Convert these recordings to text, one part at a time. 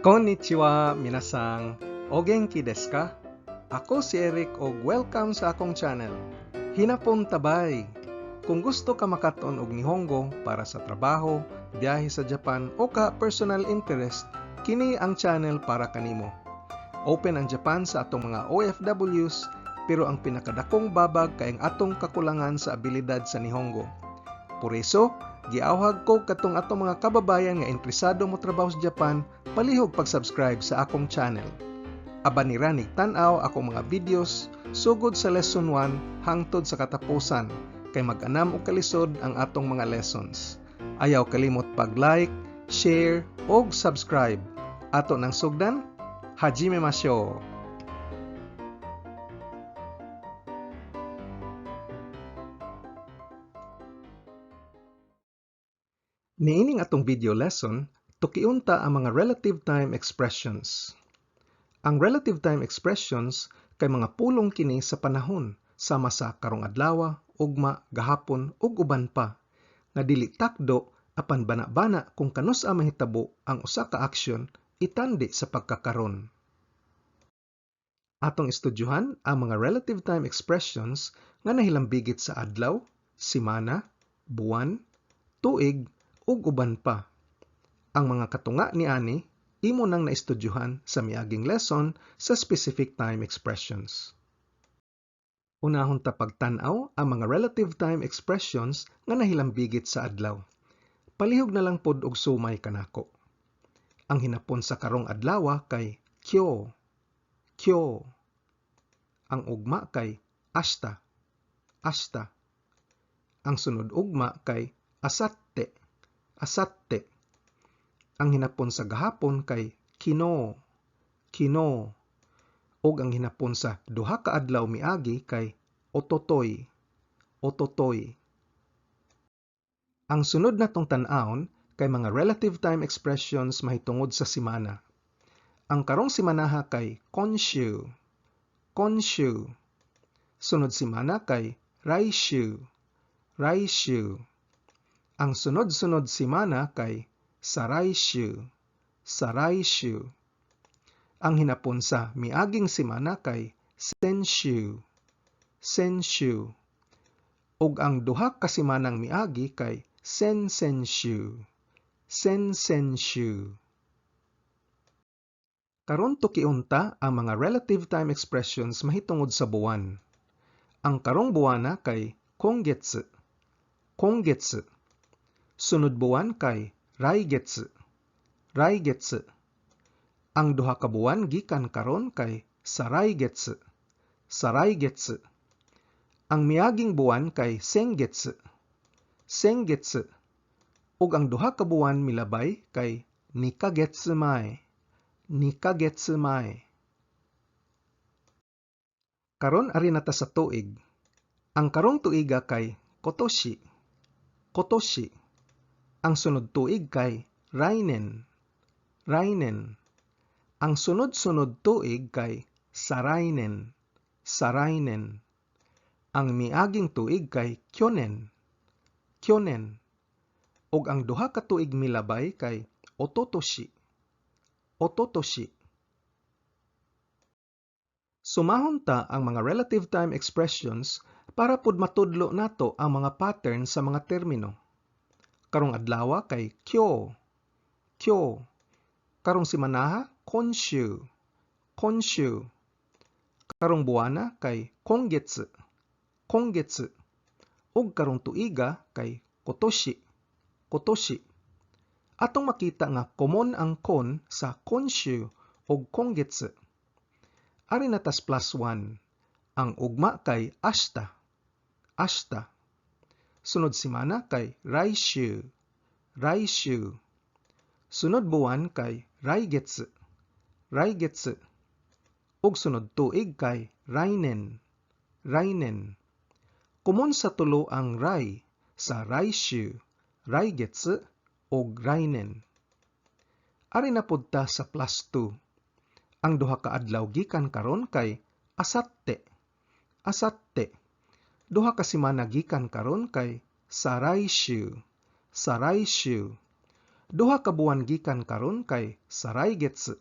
Konnichiwa, minasang. O genki desu ka? Ako si Eric o welcome sa akong channel. Hinapon tabay. Kung gusto ka makaton og Nihongo para sa trabaho, biyahe sa Japan o ka personal interest, kini ang channel para kanimo. Open ang Japan sa atong mga OFWs, pero ang pinakadakong babag kay ang atong kakulangan sa abilidad sa Nihongo. Por eso, giawhag ko katong atong mga kababayan nga interesado mo trabaho sa Japan, palihog pag-subscribe sa akong channel. Aba ni Ranig tanaw akong mga videos sugod sa lesson 1 hangtod sa katapusan kay mag-anam og kalisod ang atong mga lessons. Ayaw kalimot pag-like, share, og subscribe. Ato nang sugdan, hajime masyo! Niining atong video lesson, tukiunta ang mga relative time expressions. Ang relative time expressions kay mga pulong kini sa panahon sama sa karong adlaw, ugma, gahapon ug uban pa nga dili takdo apan bana-bana kung kanus ang mahitabo ang usa ka aksyon itandi sa pagkakaron. Atong estudyuhan ang mga relative time expressions nga nahilambigit sa adlaw, simana, buwan, tuig ug uban pa. Ang mga katunga ni ani imo nang naistudyuhan sa miaging lesson sa specific time expressions. Unahon ta pagtan-aw ang mga relative time expressions nga nahilambigit sa adlaw. Palihog na lang pod og sumay kanako. Ang hinapon sa karong adlaw kay kyo, kyo. Ang ugma kay asta, asta. Ang sunod ugma kay asatte, asatte. Ang hinapon sa gahapon kay kino, kino. Ug ang hinapon sa duha ka adlaw miagi kay ototoy, ototoy. Ang sunod natong tan-awon kay mga relative time expressions mahitungod sa simana. Ang karong simanaha kay konshu, konshu. Sunod simana kay raishu, raishu. Ang sunod-sunod simana kay Saraishu, Saraishu. Ang hinapon sa miaging simana kay Senshu, Senshu. Ug ang duha ka simanang miagi kay Sensenshu, Sensenshu. Karon tukiunta ang mga relative time expressions mahitungod sa buwan. Ang karong buwana kay Kongetsu, Kongetsu. Sunod buwan kay Raigetsu. Raigetsu. Ang duha ka buwan gikan karon kay Saraigetsu. Saraigetsu. Ang miaging buwan kay Sengetsu. Sengetsu. Ug ang duha ka buwan milabay kay Nikagetsu mai. Nikagetsu mai. Karon ari nata sa tuig. Ang karong tuiga kay Kotoshi. Kotoshi. Ang sunod tuig kay Rainen. Rainen. Ang sunod-sunod tuig kay Sarainen. Sarainen. Ang miaging tuig kay Kyonen. Kyonen. Ug ang duha ka tuig milabay kay Ototoshi. Ototoshi. Sumahon ta ang mga relative time expressions para pud matudlo nato ang mga pattern sa mga termino karong adlaw kay kyo, kyo. Karong simanaha, konshu, konshu. Karong buwana kay kongetsu, kongetsu. Ug karong tuiga kay kotoshi, kotoshi. Atong makita nga common ang kon sa konshu ug kongetsu. Ari natas plus 1. Ang ugma kay ashta, ashta. Sunod simana kay Raishu, Raishu. Sunod buwan kay Raigetsu, Raigetsu. Ug sunod tuig kay Rainen, Rainen. Kumun sa tulo ang Rai sa Raishu, Raigetsu ug Rainen. Ari na pudta sa plus 2. Ang duha ka adlaw gikan karon kay Asatte, Asatte duha ka semana gikan karon kay Saraishu. Saraishu. Duha ka buwan gikan karon kay saray getsu.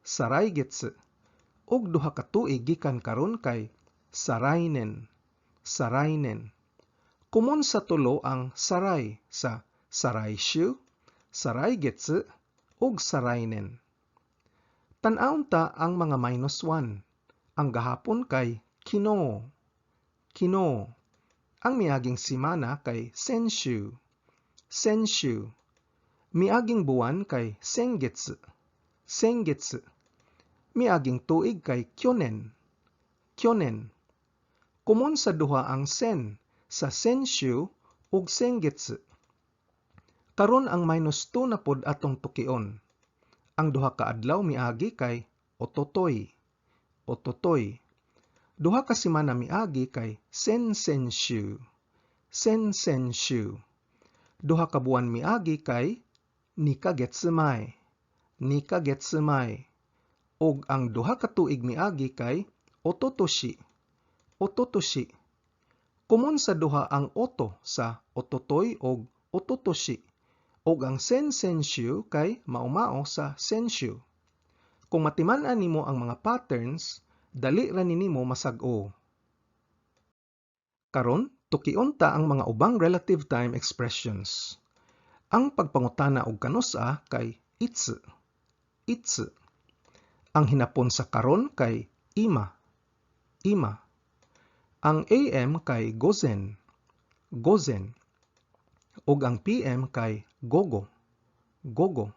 Saray getsu. Ug duha ka tuig gikan karon kay sarainen. Sarainen. Kumun sa tulo ang saray sa saraishu, saraygetsu, ug sarainen. Tan-awon ta ang mga minus 1. Ang gahapon kay kino. Kino. Ang miaging simana kay senshu. Senshu. Miaging buwan kay sengetsu. Sengetsu. Miaging tuig kay kyonen. Kyonen. Kumun sa duha ang sen sa senshu ug sengetsu. Karon ang minus 2 na pod atong tukion. Ang duha ka adlaw miagi kay ototoy. Ototoy. Duha ka semana miagi kay sensenshu. Sensenshu. Duha ka buwan miagi kay nikagetsumai. Nikagetsumai. Og ang duha ka tuig miagi kay ototoshi. Ototoshi. Kumun sa duha ang oto sa ototoy og ototoshi. Og ang sensenshu kay maumao sa senshu. Kung matiman-an nimo ang mga patterns, dali ra nimo masag-o. Karon, tukion ta ang mga ubang relative time expressions. Ang pagpangutana og kanusa kay itsu. Itsu. Ang hinapon sa karon kay ima. Ima. Ang AM kay gozen. Gozen. Ug ang PM kay gogo. Gogo.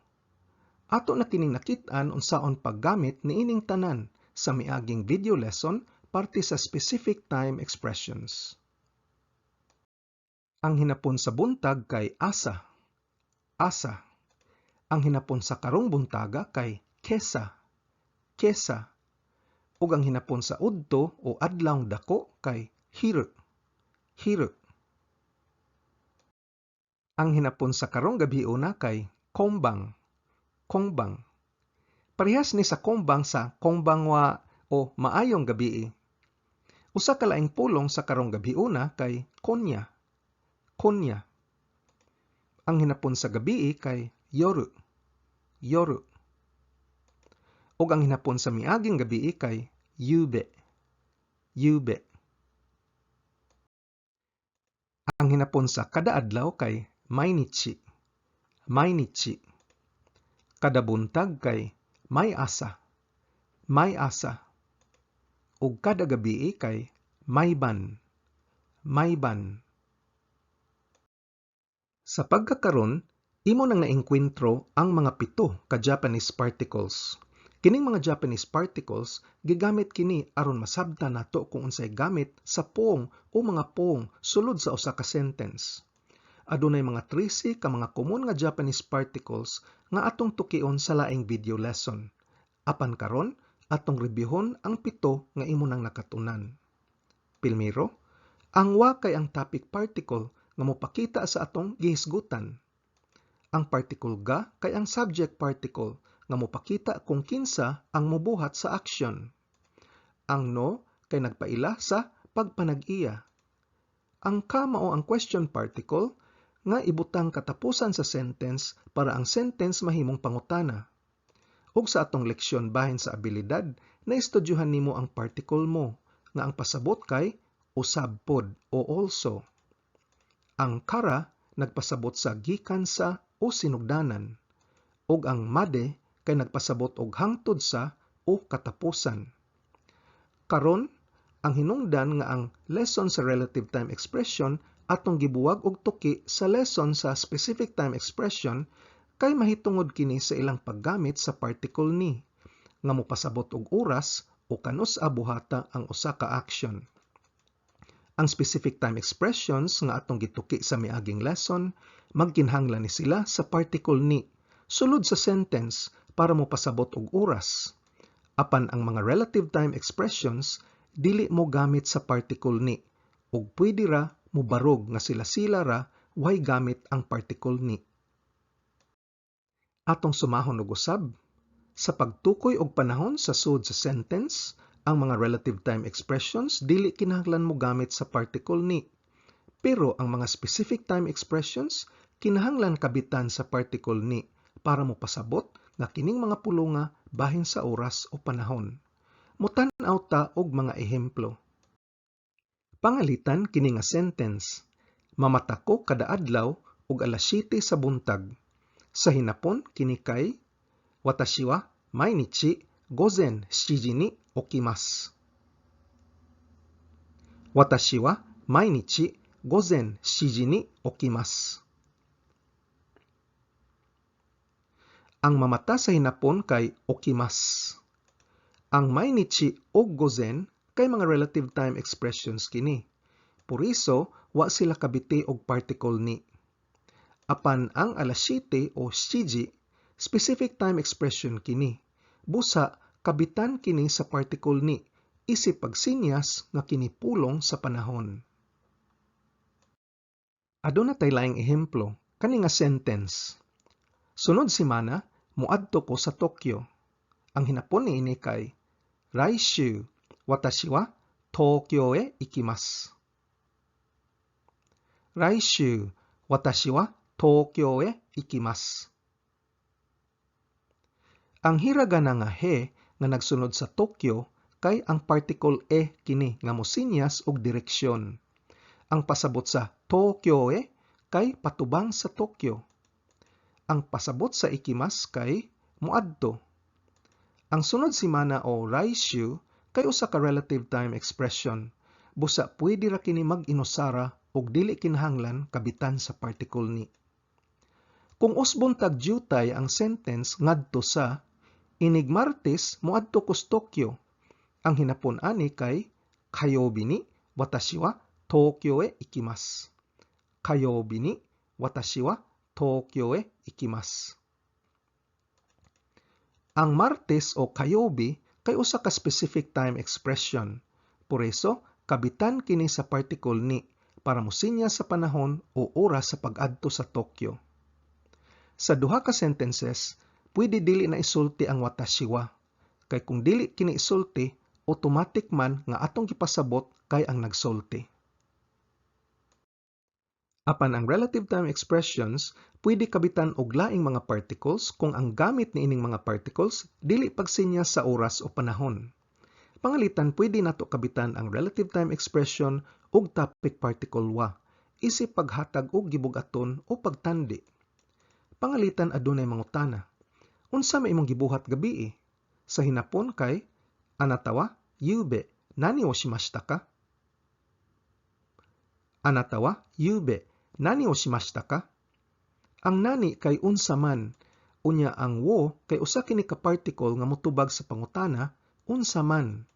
Ato na kining nakit-an unsaon paggamit ni ining tanan sa miaging video lesson parte sa specific time expressions. Ang hinapon sa buntag kay asa. Asa. Ang hinapon sa karong buntaga kay kesa. Kesa. Ug ang hinapon sa udto o adlawng dako kay hiru. Hiru. Ang hinapon sa karong gabi una kay kombang. Kongbang. Parehas ni sa kongbang sa kongbang wa o maayong gabi. Usa ka laing pulong sa karong gabi una kay konya. Konya. Ang hinapon sa gabi kay yoru. Yoru. Ug ang hinapon sa miaging gabi kay yube. Yube. Ang hinapon sa kada adlaw kay mainichi. Mainichi. Kada buntag kay may asa. May asa. Ug kada gabi kay may ban. May ban. Sa pagkakaron, imo nang naengkwentro ang mga pito ka Japanese particles. Kining mga Japanese particles gigamit kini aron masabtan nato kung unsay gamit sa pong o mga pong sulod sa usa ka sentence. Adunay mga 13 ka mga common nga Japanese particles nga atong tukion sa laing video lesson. Apan karon, atong rebyuhon ang pito nga imo nang nakatunan. Pilmiro, ang wa kay ang topic particle nga mopakita sa atong gihisgutan. Ang particle ga kay ang subject particle nga mopakita kung kinsa ang mobuhat sa action. Ang no kay nagpaila sa pagpanag-iya. Ang ka mao ang question particle nga ibutang katapusan sa sentence para ang sentence mahimong pangutana. Ug sa atong leksyon bahin sa abilidad, naistudyuhan nimo ang particle mo nga ang pasabot kay usab pod o also. Ang kara nagpasabot sa gikan sa o sinugdanan ug ang made kay nagpasabot og hangtod sa o katapusan. Karon, ang hinungdan nga ang lesson sa relative time expression atong gibuwag og tuki sa lesson sa specific time expression kay mahitungod kini sa ilang paggamit sa particle ni nga mopasabot og oras o kanus buhata ang usa ka action. Ang specific time expressions nga atong gituki sa miaging lesson magkinhanglan ni sila sa particle ni sulod sa sentence para mo pasabot og oras. Apan ang mga relative time expressions dili mo gamit sa particle ni ug pwede ra mo barog nga sila-sila ra way gamit ang particle ni. Atong sumahon og usab sa pagtukoy og panahon sa sud sa sentence, ang mga relative time expressions dili kinahanglan mo gamit sa particle ni. Pero ang mga specific time expressions kinahanglan kabitan sa particle ni para mo pasabot nga kining mga pulonga bahin sa oras o panahon. Mutan-aw ta og mga ehemplo. Pangalitan kini nga sentence. Mamata ko kada adlaw og alas 7 sa buntag. Sa hinapon kini kay Watashi wa mainichi gozen 7 ni okimasu. Watashi wa mainichi gozen 7 ni okimasu. Ang mamata sa hinapon kay okimas. Ang mainichi o gozen kay mga relative time expressions kini. Puriso, wa sila kabiti og particle ni. Apan ang alas 7 o shiji, specific time expression kini. Busa, kabitan kini sa particle ni, isip pagsinyas nga kinipulong sa panahon. Aduna tay laing ehemplo, kani nga sentence. Sunod simana, muadto ko sa Tokyo. Ang hinapon ni ini kay Raishu, watashi wa Tokyo e ikimasu. Raishu, watashi wa Tokyo e ikimasu. Ang hiragana nga he nga nagsunod sa Tokyo kay ang particle e kini nga mosinyas og direksyon. Ang pasabot sa Tokyo e kay patubang sa Tokyo ang pasabot sa ikimas kay muadto. Ang sunod simana o raisyu kay usa ka relative time expression. Busa pwede ra kini mag-inusara og dili kinahanglan kabitan sa particle ni. Kung usbon tag jutay ang sentence ngadto sa inig Martes muadto ko Tokyo. Ang hinapon ani kay kayobi ni watashi wa Tokyo e ikimasu. Kayobi ni watashi wa Tokyo e ikimasu. Ang Martes o Kayobi kay usa ka specific time expression. Por eso, kabitan kini sa particle ni para musinya sa panahon o oras sa pag-adto sa Tokyo. Sa duha ka sentences, pwede dili na isulti ang watashi wa. Kay kung dili kini isulti, automatic man nga atong gipasabot kay ang nagsulti. Apan ang relative time expressions, pwede kabitan og laing mga particles kung ang gamit ni ining mga particles dili pagsinya sa oras o panahon. Pangalitan, pwede nato kabitan ang relative time expression og topic particle wa, isip paghatag og gibugaton o pagtandi. Pangalitan adunay mangutana. Unsa may imong gibuhat gabi eh? Sa hinapon kay anatawa yube nani o shimashita ka? Anatawa yube nani o shimashita ka? Ang nani kay unsa man, unya ang wo kay usa kini ka particle nga motubag sa pangutana, unsa man.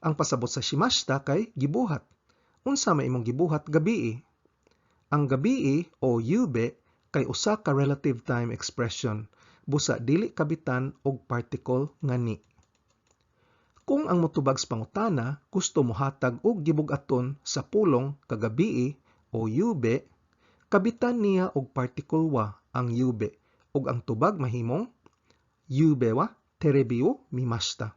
Ang pasabot sa shimashita kay gibuhat. Unsa may imong gibuhat gabii? Ang gabii o yube kay usa ka relative time expression busa dili kabitan og particle nga ni. Kung ang motubag sa pangutana gusto mohatag og gibugaton sa pulong kagabii o yube kabitan niya og particle wa ang yube ug ang tubag mahimong yube wa terebi wo mimashita.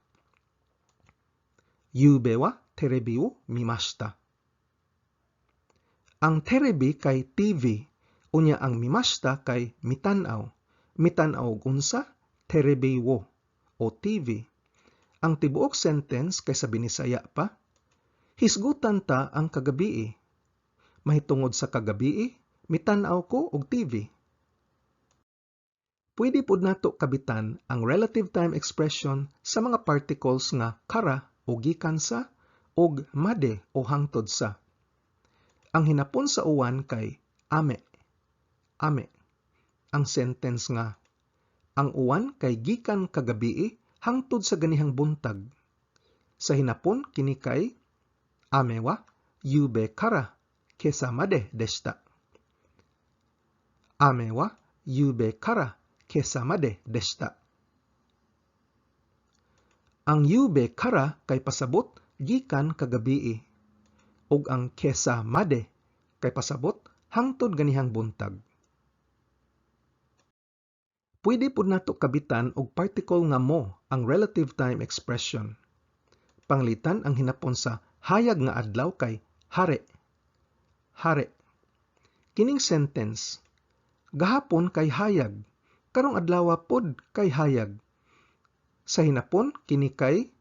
Yube wa terebi wo mimashita. Ang terebi kay TV unya ang mimashita kay mitanaw. Mitanaw unsa terebi wo o TV. Ang tibuok sentence kay sa binisaya pa hisgutan ta ang kagabii. Mahitungod sa kagabii mitan-aw ko og TV. Pwede pod nato kabitan ang relative time expression sa mga particles nga kara o gikan sa og made o hangtod sa. Ang hinapon sa uwan kay ame. Ame. Ang sentence nga ang uwan kay gikan kagabii hangtod sa ganihang buntag. Sa hinapon kini kay ame wa yube kara kesa made deshita. 雨は夕べから今朝まででした。Ang yube kara kay pasabot gikan kagabi ug ang kesa made kay pasabot hangtod ganihang buntag. Pwede pud nato kabitan og particle nga mo ang relative time expression. Panglitan ang hinapon sa hayag nga adlaw kay hare. Hare. Kining sentence gahapon kay hayag. Karong adlaw pod kay hayag. Sa hinapon kini kay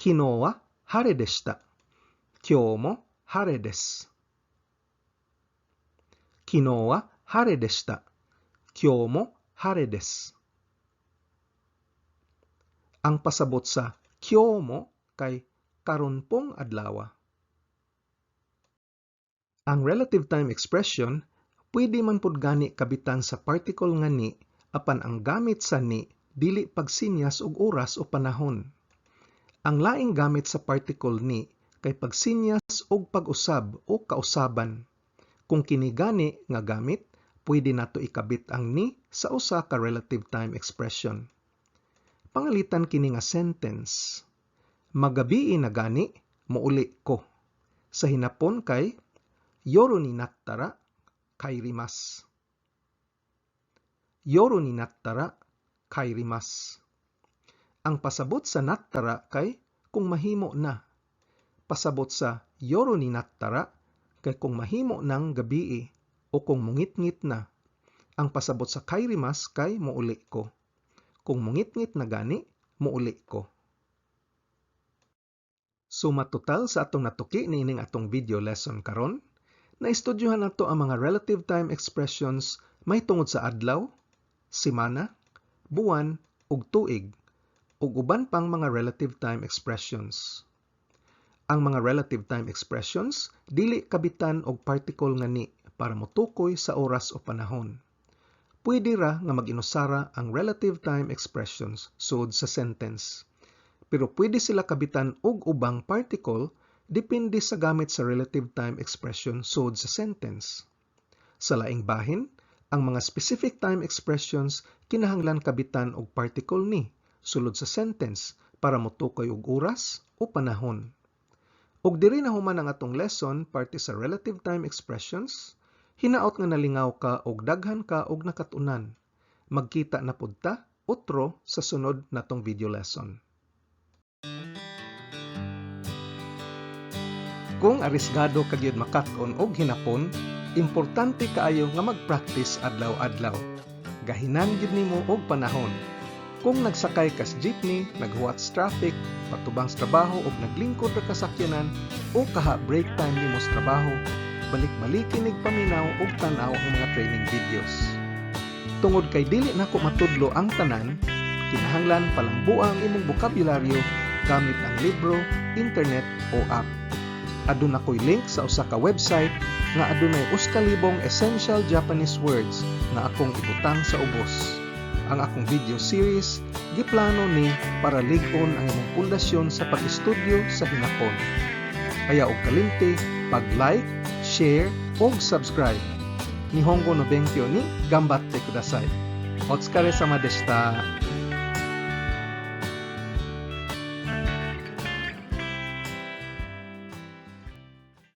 kinoa hare deshita. Kyou mo hare desu. Kinoa hare deshita. Kyou mo hare desu. Ang pasabot sa kyou mo kay karon pong adlaw. Ang relative time expression pwede man pud gani kabitan sa particle nga ni apan ang gamit sa ni dili pagsinyas og oras o panahon. Ang laing gamit sa particle ni kay pagsinyas og pag-usab o kausaban. Kung kini gani nga gamit, pwede nato ikabit ang ni sa usa ka relative time expression. Pangalitan kini nga sentence. Magabii na gani, muuli ko. Sa hinapon kay Yoru ni nattara kairimasu. Yoru ni nattara kairimasu. Ang pasabot sa nattara kay kung mahimo na. Pasabot sa yoru ni nattara kay kung mahimo ng gabii o kung mungit-ngit na. Ang pasabot sa kairimas kay muuli ko. Kung mungit-ngit na gani, muuli ko. So matotal sa atong natuki niining atong video lesson karon, naistudyohan nato ang mga relative time expressions may tungod sa adlaw, semana, buwan ug tuig ug uban pang mga relative time expressions. Ang mga relative time expressions dili kabitan og particle nga ni para motukoy sa oras o panahon. Pwede ra nga mag-inusara ang relative time expressions sud sa sentence. Pero pwede sila kabitan og ubang particle depende sa gamit sa relative time expression sud sa sentence. Sa laing bahin, ang mga specific time expressions kinahanglan kabitan og particle ni sulod sa sentence para motukoy og oras o panahon. Og diri na human ang atong lesson parte sa relative time expressions, hinaot nga nalingaw ka og daghan ka og nakatunan. Magkita na pud ta otro sa sunod natong video lesson. Kung arisgado ka gyud makat-on og hinapon, importante kaayo nga mag-practice adlaw-adlaw. Gahinan gyud nimo og panahon. Kung nagsakay kas jeepney, naghuwat sa traffic, patubang sa trabaho ug naglingkod ra ka sakyanan o kaha break time nimo sa trabaho, balik-balikin nig paminaw ug tan-aw ang mga training videos. Tungod kay dili nako matudlo ang tanan, kinahanglan palambuang imong bokabularyo gamit ang libro, internet o app. Aduna ko'y link sa usa ka website nga adunay uskalibong essential Japanese words nga akong ibutang sa ubos. Ang akong video series giplano ni para lig-on ang imong pundasyon sa pag-estudyo sa hinapon. Kaya og kalimti, pag-like, share, ug subscribe. Nihongo no benkyo ni gambatte kudasai. Otsukare sama deshita.